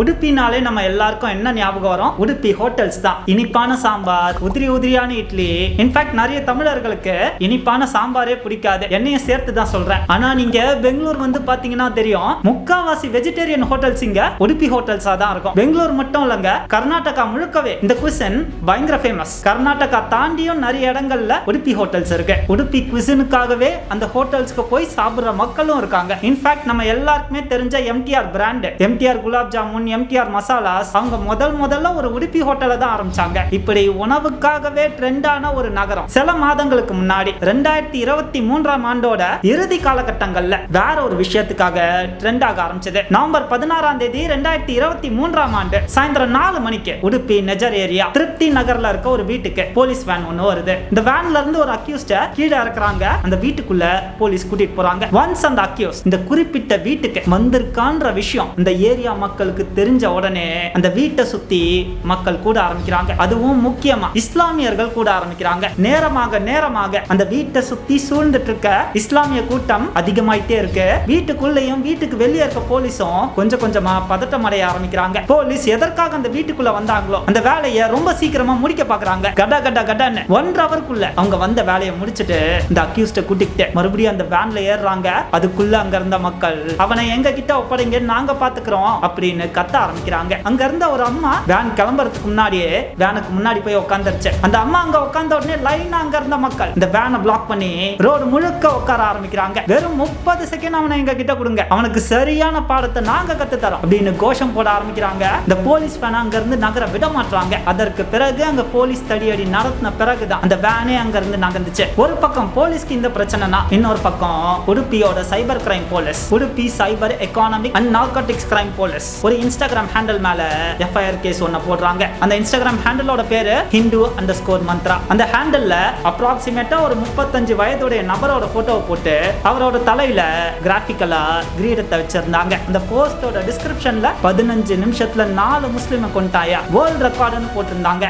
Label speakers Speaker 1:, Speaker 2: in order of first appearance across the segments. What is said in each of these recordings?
Speaker 1: உடுப்பினாலே நம்ம எல்லாருக்கும் என்ன ஞாபகம் வரும்? உடுப்பி ஹோட்டல்ஸ் தான். இனிப்பான சாம்பார் உதிரி உதிரியான இட்லி. இன்ஃபேக்ட் நிறைய தமிழர்களுக்கு இனிப்பான சாம்பாரே பிடிக்காது. என்னையும் சேர்த்து தான் சொல்றேன். ஆனா நீங்க பெங்களூர் வந்து பாத்தீங்கன்னா தெரியும் முக்காவாசி வெஜிடேரியன் ஹோட்டல்ஸ் இங்க உடுப்பி ஹோட்டல்ஸா தான் இருக்கும். பெங்களூர் மட்டும் இல்லங்க கர்நாடகா முழுக்கவே. இந்த குவிசன் பயங்கர ஃபேமஸ் கர்நாடகா தாண்டியும் நிறைய இடங்கள்ல உடுப்பி ஹோட்டல்ஸ் இருக்கு. உடுப்பி குவிசனுக்காகவே அந்த ஹோட்டல்ஸ்க்கு போய் சாப்பிடுற மக்களும் இருக்காங்க. இன்ஃபேக்ட் நம்ம எல்லாருக்குமே தெரிஞ்ச MTR brand MTR gulab jamun MTR masalas அவங்க முதல் முதல்ல ஒரு உடுப்பி ஹோட்டலை தான் ஆரம்பிச்சாங்க. இப்படி உணவுக்காகவே ட்ரெண்டான ஒரு நகரம். சில மாதங்களுக்கு முன்னாடி ரெண்டாயிரத்தி இருபத்தி மூன்றாம் ஆண்டோட இறுதி காலகட்டங்கள்ல வேற ஒரு விஷயத்துக்காக ட்ரெண்ட் ஆக ஆரம்பிச்சது. நவம்பர் பதினாறாம் தேதி ரெண்டாயிரத்தி இருபத்தி மூன்றாம் ஆண்டு சாயந்தரம் நாலு மணிக்கு உடுப்பி நெஜர் ஏரியா திருப்தி நகர்ல இருக்க ஒரு வீட்டுக்கு போலீஸ் வேன் ஒண்ணு வருது. இந்த வேன்ல இருந்து ஒரு அக்யூஸ்ட கீழே இறக்குறாங்க. அந்த வீட்டுக்குள்ள போலீஸ் கூட்டிட்டு போறாங்க. ஒன்ஸ் அந்த அக்யூஸ் இந்த குறிப்பிட்ட வீட்டுக்கு வந்திருக்கான்ற விஷயம் இந்த ஏரியா மக்களுக்கு தெரிஞ்ச உடனே அந்த வீட்டை சுத்தி மக்கள் கூட ஆரம்பிக்கிறாங்க. அதுவும் முக்கியமா இஸ்லாமியர்கள் கூட ஆரம்பிக்கிறாங்க. நேரமாக நேரமாக அந்த வீட்டை சுத்தி சூழ்ந்துட்டு இருக்க இஸ்லாமிய கூட்டம் அதிகமாயிட்டே இருக்கு. வீட்டுக்குள்ளேயும் வீட்டுக்கு வெளியே இருக்க போலீஸும் கொஞ்சம் கொஞ்சமா பதட்டம் அடைய ஆரம்பிக்கிறாங்க. போலீஸ் எதற்காக அந்த வீட்டுக்குள்ள வந்தாங்களோ அந்த வேலையை ரொம்ப சீக்கிரமா முடிக்க பாக்குறாங்க. கட கட கடன்னு ஒன் அவருக்குள்ள அவங்க வந்த வேலையை முடிச்சிட்டு இந்த அக்யூஸ்ட கூட்டிக்கிட்டு மறுபடியும் அந்த வேன்ல ஏறுறாங்க. அதுக்குள்ள அங்க இருந்த மக்கள் அவனை எங்க கிட்ட ஒப்படைங்க நாங்க பாத்துக்கிறோம் அப்படின்னு கத்த ஆரம்பிக்கிறாங்க. அங்க இருந்த ஒரு அம்மா வேன் கிளம்புறதுக்கு முன்னாடியே வேனுக்கு முன்னாடி போய் உட்காந்துருச்சு அந்த அம்மா அங்க உட்காந்த உடனே லைனா அங்க இருந்த மக்கள் இந்த வேனை பிளாக் பண்ணி ரோடு முழுக்க உட்கார ஆரம்பிக்கிறாங்க. வெறும் முப்பது செகண்ட் அவனை எங்க கிட்ட கொடுங்க. அவனுக்கு சரியான பாடத்தை நாங்க கத்து தரோம் அப்படின்னு கோஷம் போட ஆரம்பிக்கிறாங்க. இந்த போலீஸ் வேன் அங்க இருந்து நகர விட மாட்டாங்க அதற்கு பிறகு அங்க போலீஸ் தடியடி நடத்தின பிறகுதான் அந்த வேனே அங்க இருந்து நகர்ந்துச்சு. ஒரு பக்கம் போலீஸ்க்கு இந்த பிரச்சனைனா இன்னொரு பக்கம் உடுப்பியோட cyber crime police Udupi cyber economic and narcotics crime police ஒரு இன்ஸ்டாகிராம் ஹேண்டில் மேல எஃப்ஐஆர் கேஸ் ஒன்னு போடுறாங்க. அந்த இன்ஸ்டாகிராம் ஹேண்டிலோட பேரு ஹிந்து அண்டர் ஸ்கோர் மந்த்ரா அந்த ஹேண்டில்ல அப்ராக்சிமேட்டா ஒரு முப்பத்தஞ்சு வயதுடைய நபரோட போட்டோவை போட்டு அவரோட தலையில கிராபிக்கலா கிரீடத்தை வச்சிருந்தாங்க. அந்த போஸ்டோட டிஸ்கிரிப்ஷன்ல பதினஞ்சு நிமிஷத்துல நாலு முஸ்லிமை கொண்டாயா வேர்ல்ட் ரெக்கார்டுன்னு போட்டிருந்தாங்க.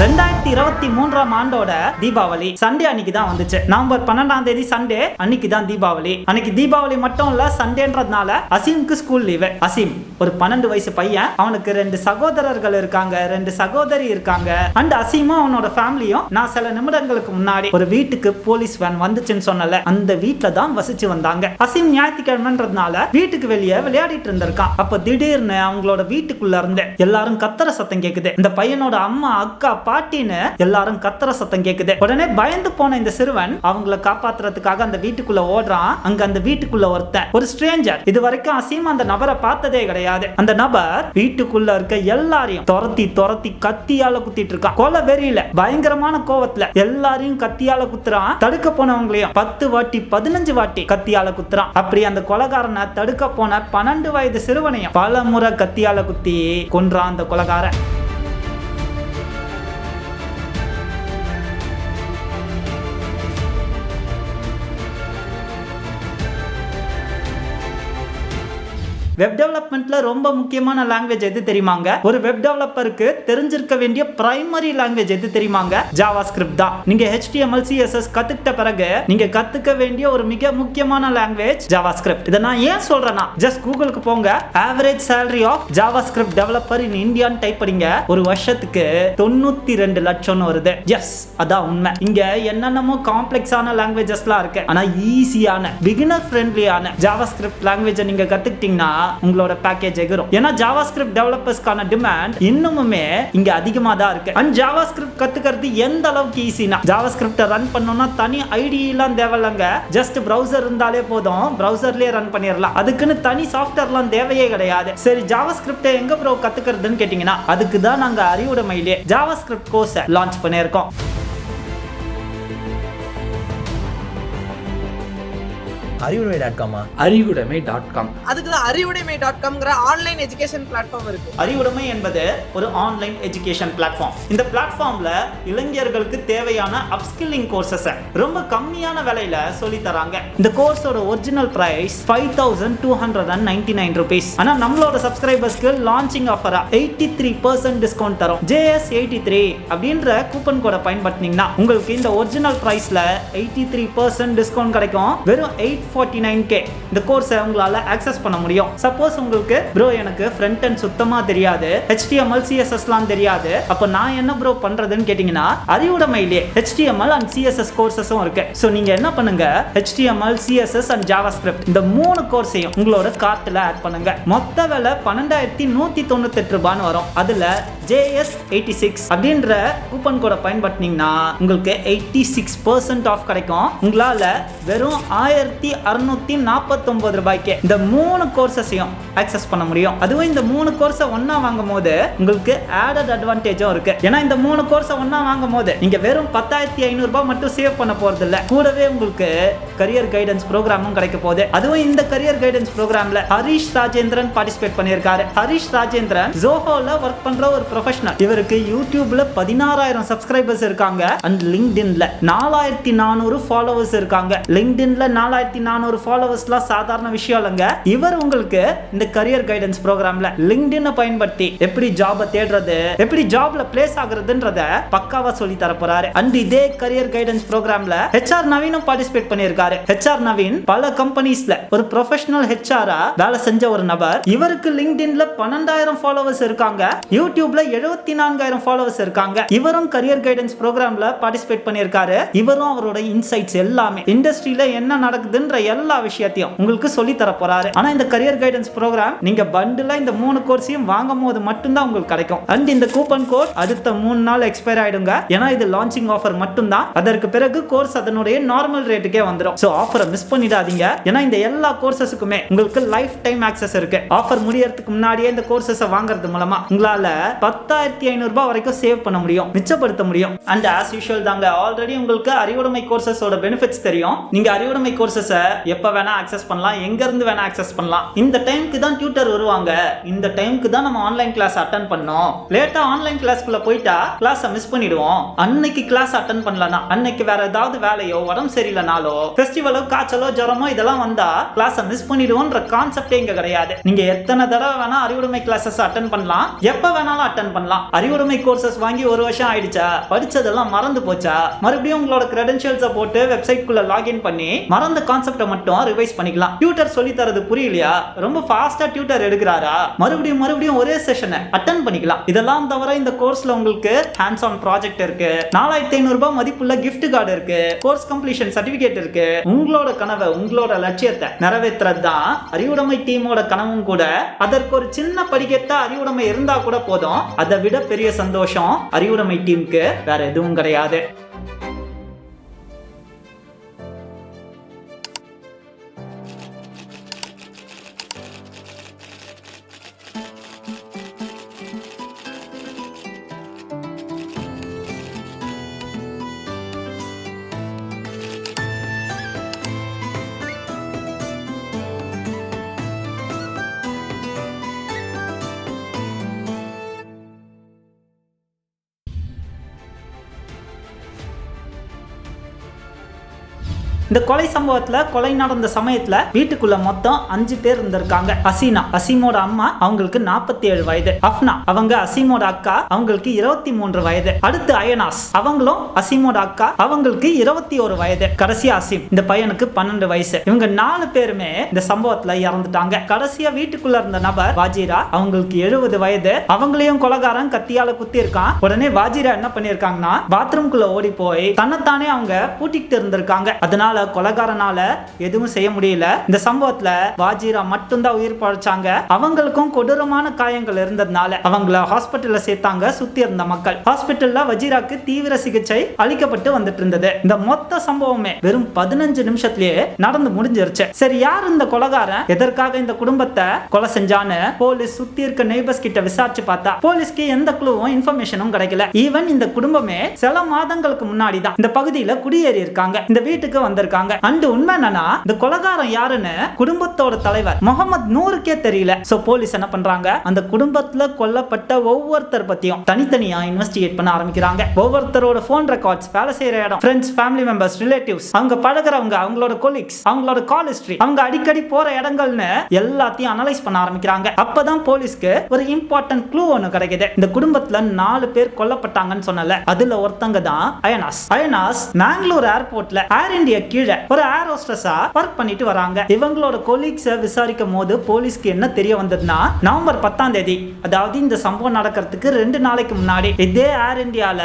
Speaker 1: ரெண்டாயிரத்தி இருபத்தி மூன்றாம் ஆண்டோட தீபாவளி சண்டே அன்னைக்கு தான் வந்துச்சு. நவம்பர் பன்னெண்டாம் தேதி சண்டே அன்னைக்கு தான் தீபாவளி. அன்னைக்கு தீபாவளி மட்டும் இல்ல சண்டேன்றதுனால அசீம்க்கு ஸ்கூல் லீவு அசீம் ஒரு பன்னெண்டு வயசு பையன். அவனுக்கு ரெண்டு சகோதரர்கள் இருக்காங்க ரெண்டு சகோதரி இருக்காங்க. அண்ட் அசீமும் அவனோட ஃபேமிலியும் நான் சில நிமிடங்களுக்கு முன்னாடி ஒரு வீட்டுக்கு போலீஸ் வேன் வந்துச்சுன்னு சொன்னல அந்த வீட்டுல தான் வசிச்சு வந்தாங்க. அசீம் ஞாயிற்றுக்கிழமைன்றதுனால வீட்டுக்கு வெளியே விளையாடிட்டு இருந்திருக்கான். அப்ப திடீர்னு அவங்களோட வீட்டுக்குள்ள இருந்து எல்லாரும் கத்துற சத்தம் கேக்குது. இந்த பையனோட அம்மா அக்கா பாட்டின்னு எல்லாரும் கத்துற சத்தம் கேக்குது. உடனே பயந்து போன இந்த சிறுவன் அவங்கள காப்பாத்துறதுக்காக அந்த வீட்டுக்குள்ள ஓடுறான். அங்க அந்த வீட்டுக்குள்ள ஒருத்தன் ஒரு ஸ்ட்ரேஞ்சர் இது வரைக்கும் அசீம் அந்த நபரை பார்த்ததே கிடையாது. அந்த நபர் வீட்டுக்குள்ள இருக்க எல்லாரையும் துரத்தி துரத்தி கத்தியால குத்திட்டு இருக்கான். கொலை வெறியில பயங்கரமான கோவத்துல எல்லாரையும் கத்தியால குத்துறான். தடுக்க போனவங்களையும் பத்து வாட்டி பதினஞ்சு வாட்டி கத்தியால குத்துறான். அப்படி அந்த கொலகாரனை தடுக்க போன பன்னெண்டு வயது சிறுவனையும் பல முறை கத்தியால குத்தி கொன்றான் அந்த கொலகாரன். வெப் டெவலப்மெண்ட்ல ரொம்ப முக்கியமான லாங்குவேஜ் எது தெரியுமாங்க? ஒரு வெப் டெவலப்பருக்கு தெரிஞ்சிருக்க வேண்டிய பிரைமரி லாங்குவேஜ் எது தெரியுமாங்க? ஜாவா ஸ்கிரிப்ட் தான். நீங்க ஹெச்டிஎம்எல் சிஎஸ்எஸ் கத்துக்கிட்ட பிறகு நீங்க கத்துக்க வேண்டிய ஒரு மிக முக்கியமான லாங்குவேஜ் ஜாவா ஸ்கிரிப்ட் இதை நான் ஏன் சொல்றேன்னா ஜஸ்ட் கூகுளுக்கு போங்க. Average salary of JavaScript developer in இந்தியான்னு டைப் படிங்க ஒரு வருஷத்துக்கு தொண்ணூத்தி ரெண்டு லட்சம்னு வருது. எஸ் அதான் உண்மை. இங்க என்னென்னமோ காம்ப்ளெக்ஸான லாங்குவேஜஸ்லாம் இருக்கு. ஆனா ஈஸியான பிகினர் ஃப்ரெண்ட்லியான ஜாவா ஸ்கிரிப்ட் லாங்குவேஜை நீங்க கத்துக்கிட்டீங்கன்னா உங்களோட பேக்கேஜ் எகிரும் ஏன்னா ஜாவா ஸ்கிரிப்ட் டெவலப்பர்ஸ்க்கான டிமாண்ட் இன்னுமுமே இங்க அதிகமாக தான் இருக்கு. அண்ட் ஜாவா ஸ்கிரிப்ட் கத்துக்கிறது எந்த அளவுக்கு ஈஸினா ஜாவா ஸ்கிரிப்டை ரன் பண்ணணும்னா தனி ஐடியெல்லாம் தேவையில்லைங்க. ஜஸ்ட் ப்ரௌசர் இருந்தாலே போதும். ப்ரௌசர்லயே ரன் பண்ணிடலாம் அதுக்குன்னு தனி சாஃப்ட்வேர்லாம் தேவையே கிடையாது. சரி ஜாவா ஸ்கிரிப்டை எங்க ப்ரோ கத்துக்கிறதுன்னு கேட்டிங்கன்னா அதுக்கு தான் நாங்க அறிவுடைமையிலே ஜாவா ஸ்கிரிப்ட் கோர்ஸை லான்ச் பண்ணியிருக்கோம்.
Speaker 2: அறிவுரை டாட் காமா
Speaker 3: அறிவுடைமை டாட் காம்
Speaker 4: அதுக்கு தான் அறிவுடைமை டாட் காம்ங்கிற ஆன்லைன் எஜுகேஷன் பிளாட்ஃபார்ம் இருக்கு.
Speaker 1: அறிவுடைமை என்பது ஒரு ஆன்லைன் எஜுகேஷன் பிளாட்ஃபார்ம் இந்த பிளாட்ஃபார்ம்ல இளைஞர்களுக்கு தேவையான அப்ஸ்கில்லிங் கோர்சஸ் ரொம்ப கம்மியான விலையில சொல்லி தராங்க. இந்த கோர்ஸோட original price five thousand two hundred and ninety nine rupees ஆனா நம்மளோட சப்ஸ்கிரைபர்ஸ்க்கு லான்ச்சிங் ஆஃபரா எயிட்டி த்ரீ பர்சன்ட் டிஸ்கவுண்ட் தரும். ஜேஎஸ் எயிட்டி த்ரீ அப்படின்ற கூப்பன் கோடை பயன்படுத்தினீங்கன்னா உங்களுக்கு இந்த ஒரிஜினல் பிரைஸ்ல எயிட்டி த்ரீ பர்சன்ட் டிஸ்கவுண்ட் கிடைக்கும். வெறும் எயிட் ஃபார்ட்டி நைன் கே இந்த கோர்ஸை உங்களால் ஆக்சஸ் பண்ண முடியும். சப்போஸ் உங்களுக்கு ப்ரோ எனக்கு ஃப்ரண்ட் அண்ட் சுத்தமாக தெரியாது ஹெச்டிஎம்எல் சிஎஸ்எஸ்லாம் தெரியாது. அப்போ நான் என்ன ப்ரோ பண்ணுறதுன்னு கேட்டிங்கன்னா அறிவுடைமையிலே ஹெச்டிஎம்எல் அண்ட் சிஎஸ்எஸ் கோர்சஸும் இருக்கு. ஸோ நீங்கள் என்ன பண்ணுங்க? ஹெச்டிஎம்எல் சிஎஸ்எஸ் அண்ட் ஜாவாஸ்கிரிப்ட் இந்த மூணு கோர்ஸையும் உங்களோட கார்ட்டில் ஆட் பண்ணுங்க. மொத்த விலை பன்னெண்டாயிரத்தி நூற்றி தொண்ணூத்தெட்டு ரூபான்னு வரும். அதில் ஜேஎஸ் எயிட்டி சிக்ஸ் அப்படின்ற கூப்பன் கோடை பயன்படுத்தினீங்கன்னா உங்களுக்கு எயிட்டி சிக்ஸ் பர்சன்ட் ஆஃப் கிடைக்கும். உங்களால் வெறும் ஆயிரத்தி அறுநூத்தி நாற்பத்தொன்பது ரூபாய்க்கு இந்த மூணு கோர்சஸையும் ஆக்சஸ் பண்ண முடியும். அதுவும் இந்த மூணு கோர்ஸை ஒன்னா வாங்கும் போது உங்களுக்கு ஆடட் அட்வான்டேஜும் இருக்கு. ஏன்னா இந்த மூணு கோர்ஸை ஒன்னா வாங்கும் போது நீங்க வெறும் பத்தாயிரத்தி ஐநூறு ரூபாய் மட்டும் சேவ் பண்ண போறது இல்ல. கூடவே உங்களுக்கு கரியர் கைடன்ஸ் ப்ரோக்ராமும் கிடைக்க போகுது. அதுவும் இந்த கரியர் கைடன்ஸ் ப்ரோக்ராம்ல ஹரிஷ் ராஜேந்திரன் பார்ட்டிசிபேட் பண்ணியிருக்காரு. ஹரிஷ் ராஜேந்திரன் ஜோஹோல ஒர்க் பண்ற ஒரு ப்ரொஃபஷனல் இவருக்கு யூடியூப்ல பதினாறாயிரம் சப்ஸ்கிரைபர்ஸ் இருக்காங்க. அண்ட் லிங்க்டின்ல நாலாயிரத்தி நானூறு ஃபாலோவர்ஸ் இருக்காங்க. லிங்க்டின்ல நாலாயிரத்தி நானூறு ஃபாலோவர்ஸ்லாம் சாதாரண விஷயம் இல்லைங்க. இவர் உங்களுக்கு இந்த கரியர் கைடன்ஸ் ப்ரோக்ராம்ல லிங்க்டின் பயன்படுத்தி எப்படி ஜாபை தேடுறது எப்படி ஜாப்ல பிளேஸ் ஆகுறதுன்றத பக்காவா சொல்லி தர போறாரு. அண்ட் இதே கரியர் கைடன்ஸ் ப்ரோக்ராம்ல ஹெச்ஆர் நவீனும் பார்ட்டிசிபேட் பண்ணியிருக்காரு. ஹெச்ஆர் நவீன் பல கம்பெனிஸ்ல ஒரு ப்ரொஃபஷனல் ஹெச்ஆரா வேலை செஞ்ச ஒரு நபர். இவருக்கு லிங்க்டின்ல பன்னெண்டாயிரம் ஃபாலோவர்ஸ் இருக்காங்க. யூடியூப்ல எழுபத்தி நான்காயிரம் ஃபாலோவர்ஸ் இருக்காங்க. இவரும் கரியர் கைடன்ஸ் ப்ரோக்ராம்ல பார்ட்டிசிபேட் பண்ணியிருக்காரு. இவரும் அவரோட இன்சைட்ஸ் எல்லாமே. இண்டஸ்ட்ரியில என்ன நடக்குதுன்ற எல்லா விஷயத்தையும் உங்களுக்கு சொல்லி தர போறாரு ஆனா இந்த கரியர் கைடன்ஸ் ப்ரோக்ராம் நீங்க பண்டில் இந்த மூணு கோர்ஸையும் வாங்கும் போது மட்டும்தான் உங்களுக்கு கிடைக்கும். அண்ட் இந்த கூப்பன் கோட் அடுத்த மூணு நாள் எக்ஸ்பயர் ஆயிடுங்க. ஏன்னா இது லான்ச்சிங் ஆஃபர் மட்டும்தான். அதற்கு பிறகு கோர்ஸ் அதனுடைய நார்மல் ரேட்டுக்கே வந்துடும் ஸோ ஆஃபரை மிஸ் பண்ணிடாதீங்க. ஏன்னா இந்த எல்லா கோர்சஸுக்குமே உங்களுக்கு லைஃப் டைம் ஆக்சஸ் இருக்கு. ஆஃபர் முடியறதுக்கு முன்னாடியே இந்த கோர்சஸை வாங்குறது மூலமா உங்களால பத்தாயிரத்தி ஐநூறு ரூபாய் வரைக்கும் சேவ் பண்ண முடியும். மிச்சப்படுத்த முடியும். அண்ட் ஆஸ் யூஷுவல் தாங்க ஆல்ரெடி உங்களுக்கு அறிவுடைமை கோர்சஸோட பெனிஃபிட்ஸ் தெரியும். நீங்க அறிவுடைமை கோர்சஸை எப்ப வேணா ஆக்சஸ் பண்ணலாம். எங்க இருந்து வேணா ஆக்சஸ் பண்ணலாம். இந்த டைம்க்கு தான் டியூட்டர் வருவாங்க. இந்த டைம்க்கு தான் நம்ம ஆன்லைன் கிளாஸ் அட்டன் பண்ணோம். லேட்டா ஆன்லைன் கிளாஸ்க்குள்ள போயிட்டா கிளாஸை மிஸ் பண்ணிடுவோம். அன்னைக்கு கிளாஸ் அட்டன் பண்ணலனா அன்னைக்கு வேற ஏதாவது வேலையோ உடம்பு சரியில்லைனாலோ ஃபெஸ்டிவலோ காய்ச்சலோ ஜுரமோ இதெல்லாம் வந்தா கிளாஸை மிஸ் பண்ணிடுவோன்ற கான்செப்டே இங்க கிடையாது. நீங்க எத்தனை தடவை வேணா அறிவுடைமை கிளாஸஸ் அட்டன் பண்ணலாம். எப்ப வேணாலும் அட்டன் பண்ணலாம். அறிவுடைமை கோர்சஸ் வாங்கி ஒரு வருஷம் ஆயிடுச்சா? படிச்சதெல்லாம் மறந்து போச்சா? மறுபடியும் உங்களோட கிரெடென்ஷியல்ஸை போட்டு வெப்சைட் குள்ள லாகின் பண்ணி மறந்த கான்செப்ட் மட்டும் ரிவைஸ் பண்ணிக்கலாம். டியூட்டர் சொல்லி தரது புரியலையா? ரொம்ப ஃபாஸ்டா டியூட்டர் எடுக்கிறாரா? மறுபடியும் மறுபடியும் ஒரே செஷனை அட்டன் பண்ணிக்கலாம். இதெல்லாம் தவிர இந்த கோர்ஸ்ல உங்களுக்கு ஹேண்ட்ஸ் ஆன் ப்ராஜெக்ட் இருக்கு. நாலாயிரத்தி ஐநூறு ரூபாய் மதிப்புள்ள கிஃப்ட் கார்டு இருக்கு. கோர்ஸ் கம்ப்ளீஷன் சர்டிபிகேட் இருக்கு. உங்களோட கனவை உங்களோட லட்சியத்தை நிறைவேற்றுறது தான் அறிவுடைமை டீமோட கனவும் கூட. அதற்கு ஒரு சின்ன படிக்கட்டா அறிவுடைமை இருந்தா கூட போதும். அதை விட பெரிய சந்தோஷம் அறிவுடைமை டீமுக்கு வேற எதுவும் கிடையாது. இந்த கொலை சம்பவத்துல கொலை நடந்த சமயத்துல வீட்டுக்குள்ள மொத்தம் அஞ்சு பேர் இருந்திருக்காங்க. அசீனா அசீமோட அம்மா அவங்களுக்கு நாற்பத்தி ஏழு வயது. அஃப்னா அவங்க அசீமோட அக்கா அவங்களுக்கு இருபத்தி மூன்று வயது. அடுத்து அயனாஸ் அவங்களும் அசீமோட அக்கா அவங்களுக்கு இருபத்தி ஒரு வயது. கடைசி அசீம் இந்த பையனுக்கு பன்னெண்டு வயசு. இவங்க நாலு பேருமே இந்த சம்பவத்துல இறந்துட்டாங்க. கடைசியா வீட்டுக்குள்ள இருந்த நபர் வாஜிரா அவங்களுக்கு எழுபது வயது. அவங்களையும் கொலகாரன் கத்தியால குத்தி இருக்கான் உடனே வாஜிரா என்ன பண்ணிருக்காங்கன்னா பாத்ரூம்குள்ள ஓடி போய் தன்னைத்தானே அவங்க பூட்டிக்கிட்டு இருந்திருக்காங்க. அதனால கொலகாரனால எதுவும் செய்ய முடியல. இந்த சம்பவத்துல வாஜிரா மட்டும்தான் உயிர் பழைச்சாங்க அவங்களுக்கும் கொடூரமான காயங்கள் இருந்ததுனால அவங்கள ஹாஸ்பிட்டல்ல சேர்த்தாங்க சுத்தி இருந்த மக்கள். ஹாஸ்பிட்டல்ல வஜீராக்கு தீவிர சிகிச்சை அளிக்கப்பட்டு வந்துட்டு இருந்தது இந்த மொத்த சம்பவமே வெறும் பதினஞ்சு நிமிஷத்திலேயே நடந்து முடிஞ்சிருச்சு. சரி யார் இந்த கொலகாரன்? எதற்காக இந்த குடும்பத்தை கொலை செஞ்சான்னு போலீஸ் சுத்தி இருக்க நெய்பர்ஸ் கிட்ட விசாரிச்சு பார்த்தா போலீஸ்க்கு எந்த குழுவும் இன்ஃபர்மேஷனும் கிடைக்கல. ஈவன் இந்த குடும்பமே சில மாதங்களுக்கு முன்னாடி தான் இந்த பகுதியில குடியேறி இருக்காங்க இந்த வீட்டுக்கு வந்திருக்காங்க. இருக்காங்க. அண்ட் உண்மை என்னன்னா இந்த கொலகாரம் யாருன்னு குடும்பத்தோட தலைவர் முகமது நூருக்கே தெரியல. சோ போலீஸ் என்ன பண்றாங்க? அந்த குடும்பத்துல கொல்லப்பட்ட ஒவ்வொருத்தர் பத்தியும் தனித்தனியா இன்வெஸ்டிகேட் பண்ண ஆரம்பிக்கிறாங்க. ஒவ்வொருத்தரோட போன் ரெக்கார்ட்ஸ் வேலை செய்யற இடம் ஃப்ரெண்ட்ஸ் ஃபேமிலி மெம்பர்ஸ் ரிலேட்டிவ்ஸ் அவங்க பழகுறவங்க அவங்களோட கொலீக்ஸ் அவங்களோட கால் ஹிஸ்டரி அவங்க அடிக்கடி போற இடங்கள்னு எல்லாத்தையும் அனலைஸ் பண்ண ஆரம்பிக்கிறாங்க. அப்பதான் போலீஸ்க்கு ஒரு இம்பார்ட்டன்ட் க்ளூ ஒன்னு கிடைக்குது. இந்த குடும்பத்துல நாலு பேர் கொல்லப்பட்டாங்கன்னு சொன்னல. அதுல ஒருத்தங்க தான் அயனாஸ். அயனாஸ் மேங்களூர் ஏர்போர்ட்ல ஏர் இந்தியா கீழே ஒரு ஏர் ஹோஸ்டஸா ஒர்க் பண்ணிட்டு வராங்க. இவங்களோட கொலீக்ஸை விசாரிக்கும் போது போலீஸ்க்கு என்ன தெரிய வந்ததுன்னா நவம்பர் பத்தாம் தேதி அதாவது இந்த சம்பவம் நடக்கிறதுக்கு ரெண்டு நாளைக்கு முன்னாடி இதே ஏர் இந்தியால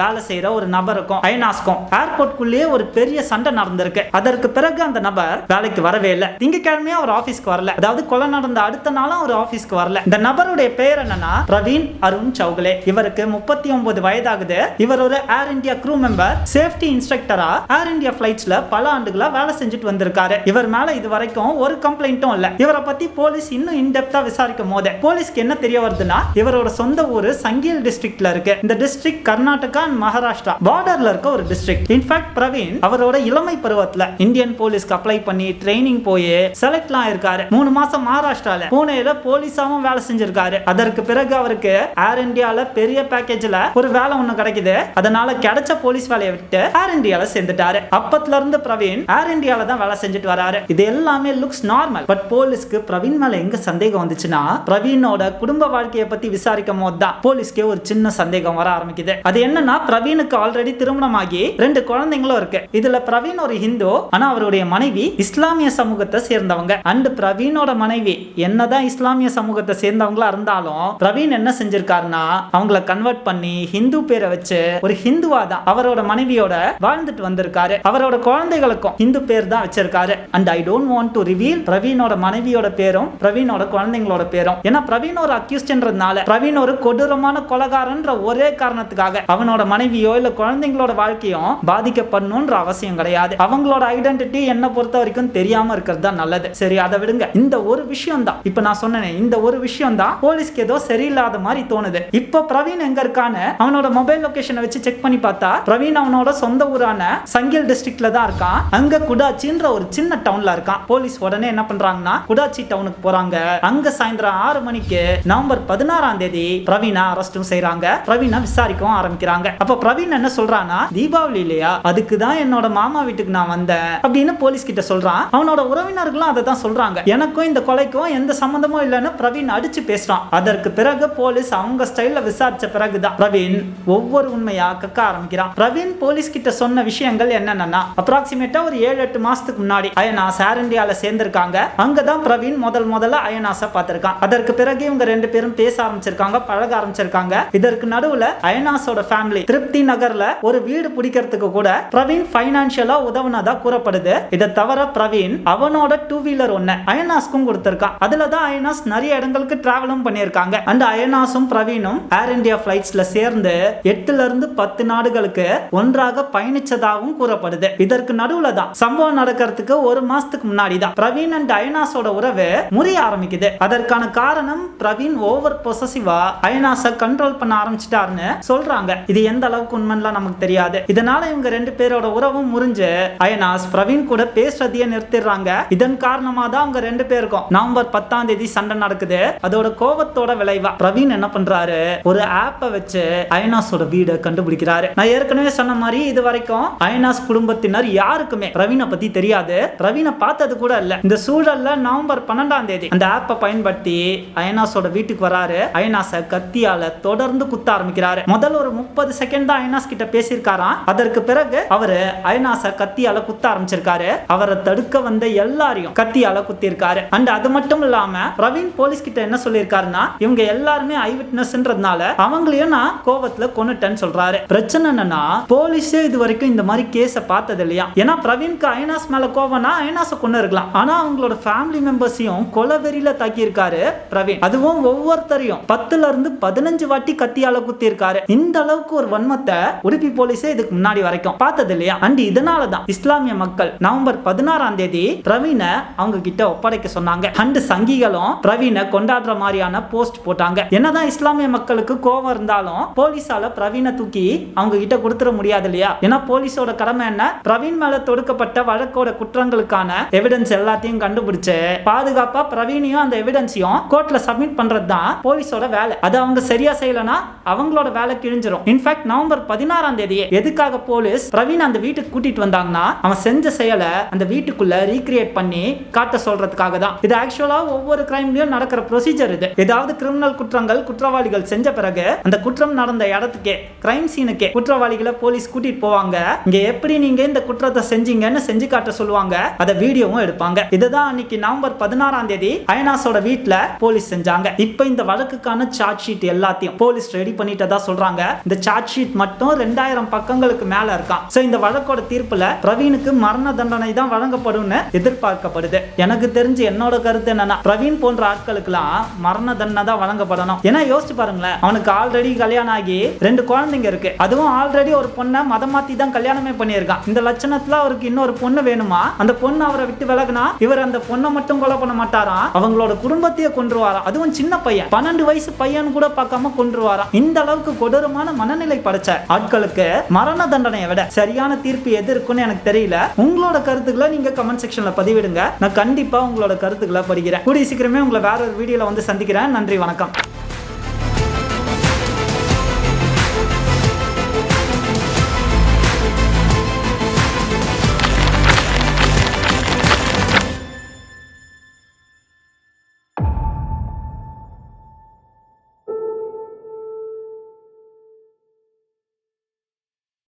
Speaker 1: வேலை செய்யற ஒரு நபருக்கும் அயனாஸ்க்கும் ஏர்போர்ட்குள்ளேயே ஒரு பெரிய சண்டை நடந்திருக்கு. அதற்கு பிறகு அந்த நபர் வேலைக்கு வரவே இல்லை. திங்கக்கிழமையும் அவர் ஆபீஸ்க்கு வரல. அதாவது கொலை நடந்த அடுத்த நாளும் அவர் ஆபீஸ்க்கு வரல. இந்த நபருடைய பெயர் என்னன்னா பிரவீன் அருண் சௌகலே. இவருக்கு முப்பத்தி ஒன்பது வயதாகுது. இவர் ஒரு Air India crew member safety இன்ஸ்ட்ரக்டரா Air India பிளைட்ஸ்ல பல ஆண்டுகளா வேலை செஞ்சுட்டு வந்திருக்காரு. இவர் மேல இது வரைக்கும் ஒரு கம்ப்ளைண்ட்டும் இல்ல. இவரை பத்தி போலீஸ் இன்னும் இன்டெப்தா விசாரிக்கும் போது போலீஸ்க்கு என்ன தெரிய வருதுன்னா இவரோட சொந்த ஊர் சங்கியல் டிஸ்ட்ரிக்ட்ல இருக்கு. இந்த டிஸ்ட்ரிக்ட் கர்நாடகா அண்ட் மகாராஷ்டிரா பார்டர்ல இருக்க ஒரு டிஸ்ட்ரிக்ட் இன்ஃபேக்ட் பிரவீன் அவரோட இளமை பருவத்துல இந்தியன் போலீஸ்க்கு அப்ளை பண்ணி ட்ரைனிங் போய் செலக்ட்லாம் ஆயிருக்காரு. மூணு மாசம் மகாராஷ்டிரால பூனேல போலீஸாவும் வேலை செஞ்சிருக்காரு. அதற்கு பிறகு அவருக்கு ஏர் இந்தியால பெரிய பேக்கேஜ்ல ஒரு வேலை ஒண்ணு கிடைக்குது. அதனால கிடைச்ச போலீஸ் வேலையை விட்டு ஏர் இந்தியால சேர்ந்துட்டாரு. அப்பத்துல இருந்து பிரவீன் ஏர் இந்தியால தான் வேலை செஞ்சுட்டு வராரு. இது எல்லாமே லுக்ஸ் நார்மல் பட் போலீஸ்க்கு பிரவீன் மேல எங்க சந்தேகம் வந்துச்சுன்னா பிரவீனோட குடும்ப வாழ்க்கையை பத்தி விசாரிக்கும் போது தான் போலீஸ்க்கே ஒரு சின்ன சந்தேகம் வர ஆரம்பிக்குது. அது என்னன்னா பிரவீனுக்கு ஆல்ரெடி திருமணமாகி ரெண்டு குழந்தைங்களும் இருக்கு. இதுல பிரவீன் ஒரு ஹிந்து ஆனா அவருடைய மனைவி இஸ்லாமிய சமூகத்தை சேர்ந்தவங்க. அண்ட் பிரவீனோட மனைவி என்னதான் இஸ்லாமிய சமூகத்தை சேர்ந்தவங்களா இருந்தாலும் பிரவீன் என்ன செஞ்சிருக்காருன்னா அவங்கள கன்வெர்ட் பண்ணி ஹிந்து பேரை வச்சு ஒரு ஹிந்துவா தான் அவரோட மனைவியோட வாழ்ந்துட்டு வந்திருக்காரு. அவரோட குழந்தைகளுக்கும் இந்து பேர் தான் வச்சிருக்காரு. And I don't want to reveal பிரவீனோட மனைவியோட பேரும் பிரவீனோட குழந்தைங்களோட பேரும். ஏன்னா பிரவீன் ஒரு அக்யூஸ்ட்ன்றதுனால பிரவீன் ஒரு கொடூரமான கொலகாரன்ற ஒரே காரணத்துக்காக அவனோட மனைவியோ இல்ல குழந்தைங்களோட வாழ்க்கையும் பாதிக்கப்படணும்ன்ற அவசியம் கிடையாது. அவங்களோட ஐடென்டிட்டி என்ன பொறுத்த வரைக்கும் தெரியாம இருக்கிறது தான் நல்லது. சரி அதை விடுங்க. இந்த ஒரு விஷயம் தான் இப்ப நான் சொன்னேனே இந்த ஒரு விஷயம் தான் போலீஸ்க்கு ஏதோ சரியில்லாத மாதிரி தோணுது. இப்போ பிரவீன் எங்க இருக்கான்னு அவனோட மொபைல் லொகேஷனை வச்சு செக் பண்ணி பார்த்தா பிரவீன் அவனோட சொந்த ஊரான சங்கில் டிஸ்ட்ரிக்ட்ல தான் இருக்கான் அங்க குடாச்சின்ற ஒரு சின்ன டவுன்ல இருக்கான். போலீஸ் உடனே என்ன பண்றாங்கன்னா குடாச்சி டவுனுக்கு போறாங்க. அங்க சாயந்தரம் ஆறு மணிக்கு நவம்பர் பதினாறாம் தேதி பிரவீனா அரெஸ்டும் செய்றாங்க. பிரவீனா விசாரிக்கவும் ஆரம்பிக்கிறாங்க. அப்ப பிரவீன் என்ன சொல்றான்னா தீபாவளி இல்லையா? அதுக்கு தான் என்னோட மாமா வீட்டுக்கு நான் வந்தேன். அப்படின்னு போலீஸ் கிட்ட சொல்றான். அவனோட உறவினர்களும் அதை தான் சொல்றாங்க. எனக்கும் இந்த கொலைக்கும் எந்த சம்மந்தமும் இல்லைன்னு பிரவீன் அடிச்சு பேசுறான். அதற்கு பிறகு போலீஸ் அவங்க ஸ்டைல்ல விசாரிச்ச பிறகுதான் பிரவீன் ஒவ்வொரு உண்மையா கக்க ஆரம்பிக்கிறான். பிரவீன் போலீஸ் கிட்ட சொன்ன விஷயங்கள் என்னென்னா அப்ராக்சிமேட்டா ஒரு ஏழு எட்டு மாசத்துக்கு முன்னாடி அயனாஸ் ஏர் இந்தியால சேர்ந்திருக்காங்க. அங்கதான் பிரவீன் முதல் முதல்ல அயனாஸை பார்த்திருக்கான். அதற்கு பிறகு இவங்க ரெண்டு பேரும் பேச ஆரம்பிச்சிருக்காங்க பழக ஆரம்பிச்சிருக்காங்க. இதற்கு நடுவுல அயனாஸோட ஃபேமிலி திருப்தி நகர்ல ஒரு வீடு பிடிக்கிறதுக்கு கூட பிரவீன் ஃபைனான்சியலா உதவுனதா கூறப்படுது. இதை தவிர பிரவீன் அவனோட டூ வீலர் ஒண்ணு அயனாஸ்க்கும் கொடுத்திருக்கான். அதில் தான் அயனாஸ் நிறைய இடங்களுக்கு டிராவலும் பண்ணியிருக்காங்க. அண்ட் அயனாஸும் பிரவீனும் ஏர் இந்தியா பிளைட்ஸ்ல சேர்ந்து எட்டுல இருந்து பத்து நாடுகளுக்கு ஒன்றாக பயணிச்சதாகவும் கூறப்படுது. இதற்கு நடுவுல தான். சம்பவம் நடக்கிறதுக்கு ஒரு மாசத்துக்கு முன்னாடி தான். பிரவீன் அண்ட் அயனாஸோட உறவு முறிய ஆரம்பிக்குது. அதற்கான காரணம் பிரவீன் ஓவர் பொசசிவா அயனாஸை கண்ட்ரோல் பண்ண ஆரம்பிச்சிட்டாருன்னு சொல்றாங்க. இது எந்த அளவுக்கு உண்மைலாம் நமக்கு தெரியாது. இதனால இவங்க ரெண்டு பேரோட உறவும் முறிஞ்சு அயனாஸ் பிரவீன் கூட பேசுறதையே நிறுத்திடுறாங்க. இதன் காரணமா தான் அவங்க ரெண்டு பேருக்கும் நவம்பர் பத்தாம் தேதி சண்டை நடக்குது. அதோட கோபத்தோட விளைவா பிரவீன் என்ன பண்றாரு? ஒரு ஆப்பை வச்சு அயனாஸோட வீடை கண்டுபிடிக்கிறாரு. நான் ஏற்கனவே சொன்ன மாதிரி இது வரைக்கும் அயனாஸ் குடும்பத்தினர் யாருக்குமே பிரவீனை பத்தி தெரியாது. பிரவீனை பார்த்தது கூட இல்ல. இந்த சூழல்ல நவம்பர் பன்னெண்டாம் தேதி அந்த ஆப்பை பயன்படுத்தி அயனாஸோட வீட்டுக்கு வராரு. அயனாஸை கத்தியால தொடர்ந்து குத்த ஆரம்பிக்கிறாரு. முதல் ஒரு முப்பது செகண்ட் தான் அயனாஸ் கிட்ட பேசியிருக்காராம். அதற்கு பிறகு அவரு அயனாஸ கத்தியால குத்த ஆரம்பிச்சிருக்காரு. அவரை தடுக்க வந்த எல்லாரையும் கத்தியால குத்திருக்காரு அண்ட் அது மட்டும் இல்லாம பிரவீன் போலீஸ் கிட்ட என்ன சொல்லியிருக்காருன்னா இவங்க எல்லாருமே ஐ விட்னஸ்ன்றதுனால அவங்களையும் நான் கோவத்துல கொன்னுட்டேன்னு சொல்றாரு. பிரச்சனை என்னன்னா போலீஸே இது வரைக்கும் இந்த மாதிரி கேஸ பார்த்தது இல்லையா ஏன்னா பிரவீன்க்கு ஐனாஸ் மேலே கோவம்னா ஐனாஸை கொண்டு இருக்கலாம். ஆனால் அவங்களோட ஃபேமிலி மெம்பர்ஸையும் கொலவெறியில் தாக்கியிருக்காரு பிரவீன். அதுவும் ஒவ்வொருத்தரையும் பத்துல இருந்து பதினஞ்சு வாட்டி கத்தியால குத்தியிருக்காரு. இந்த அளவுக்கு ஒரு வன்மத்தை உடுப்பி போலீஸே இதுக்கு முன்னாடி வரைக்கும் பார்த்தது இல்லையா அண்ட் இதனால தான் இஸ்லாமிய மக்கள் நவம்பர் பதினாறாம் தேதி பிரவீனை அவங்க கிட்ட ஒப்படைக்க சொன்னாங்க. அண்டு சங்கிகளும் பிரவீனை கொண்டாடுற மாதிரியான போஸ்ட் போட்டாங்க. என்னதான் இஸ்லாமிய மக்களுக்கு கோவம் இருந்தாலும் போலீஸால பிரவீனை தூக்கி அவங்க கிட்ட கொடுத்துட முடியாது இல்லையா? ஏன்னா போலீஸோட கடமை என்ன? பிரவீன் மேல தொடுக்கப்பட்ட வழக்கோட குற்றங்களுக்கான எவிடன்ஸ் எல்லாத்தையும் கண்டுபிடிச்சு பாதுகாப்பா பிரவீனையும் அந்த எவிடன்ஸையும் கோர்ட்ல சப்மிட் பண்றது தான் போலீஸோட வேலை. அது அவங்க சரியா செய்யலனா அவங்களோட வேலை கிழிஞ்சிரும். இன்ஃபேக்ட் நவம்பர் பதினாறாம் தேதி எதுக்காக போலீஸ் பிரவீன் அந்த வீட்டுக்கு கூட்டிட்டு வந்தாங்கன்னா அவன் செஞ்ச செயலை அந்த வீட்டுக்குள்ள ரீக்ரியேட் பண்ணி காட்ட சொல்றதுக்காக தான். இது ஆக்சுவலா ஒவ்வொரு கிரைம்லயும் நடக்கிற ப்ரொசீஜர் இது. ஏதாவது கிரிமினல் குற்றங்கள் குற்றவாளிகள் செஞ்ச பிறகு அந்த குற்றம் நடந்த இடத்துக்கே கிரைம் சீனுக்கே குற்றவாளிகளை போலீஸ் கூட்டிட்டு போவாங்க. இங்க எப்படி நீங்க இந்த குற்ற குற்றத்தை செஞ்சீங்கன்னு செஞ்சு காட்ட சொல்லுவாங்க. அதை வீடியோவும் எடுப்பாங்க. இதுதான் அன்னைக்கு நவம்பர் பதினாறாம் தேதி அயனாஸோட வீட்டுல போலீஸ் செஞ்சாங்க. இப்ப இந்த வழக்குக்கான சார்ஜ் ஷீட் எல்லாத்தையும் போலீஸ் ரெடி பண்ணிட்டதா சொல்றாங்க. இந்த சார்ஜ் ஷீட் மட்டும் ரெண்டாயிரம் பக்கங்களுக்கு மேல இருக்கான் சோ இந்த வழக்கோட தீர்ப்புல பிரவீனுக்கு மரண தண்டனை தான் வழங்கப்படும்னு எதிர்பார்க்கப்படுது. எனக்கு தெரிஞ்சு என்னோட கருத்து என்னன்னா பிரவீன் போன்ற ஆட்களுக்கெல்லாம் மரண தண்டனை தான் வழங்கப்படணும். ஏன்னா யோசிச்சு பாருங்களேன். அவனுக்கு ஆல்ரெடி கல்யாணம் ஆகி ரெண்டு குழந்தைங்க இருக்கு. அதுவும் ஆல்ரெடி ஒரு பொண்ணை மதம் மாத்தி தான் கல்யாணமே பண்ணியிருக்கான். இந்த தருணத்துல அவருக்கு இன்னொரு பொண்ணு வேணுமா? அந்த பொண்ணு அவரை விட்டு விலகுனா இவர் அந்த பொண்ணை மட்டும் கொலை பண்ண மாட்டாராம் அவங்களோட குடும்பத்தையே கொன்றுவாராம் அதுவும் சின்ன பையன். பன்னெண்டு வயசு பையன் கூட பார்க்காம கொன்றுவாராம். இந்த அளவுக்கு கொடூரமான மனநிலை படைச்ச ஆட்களுக்கு மரண தண்டனையை விட சரியான தீர்ப்பு எது இருக்குன்னு எனக்கு தெரியல. உங்களோட கருத்துக்களை நீங்க கமெண்ட் செக்ஷன்ல பதிவிடுங்க. நான் கண்டிப்பா உங்களோட கருத்துக்களை படிக்கிறேன். கூடிய சீக்கிரமே உங்களை வேற ஒரு வீடியோல வந்து சந்திக்கிறேன். நன்றி வணக்கம்.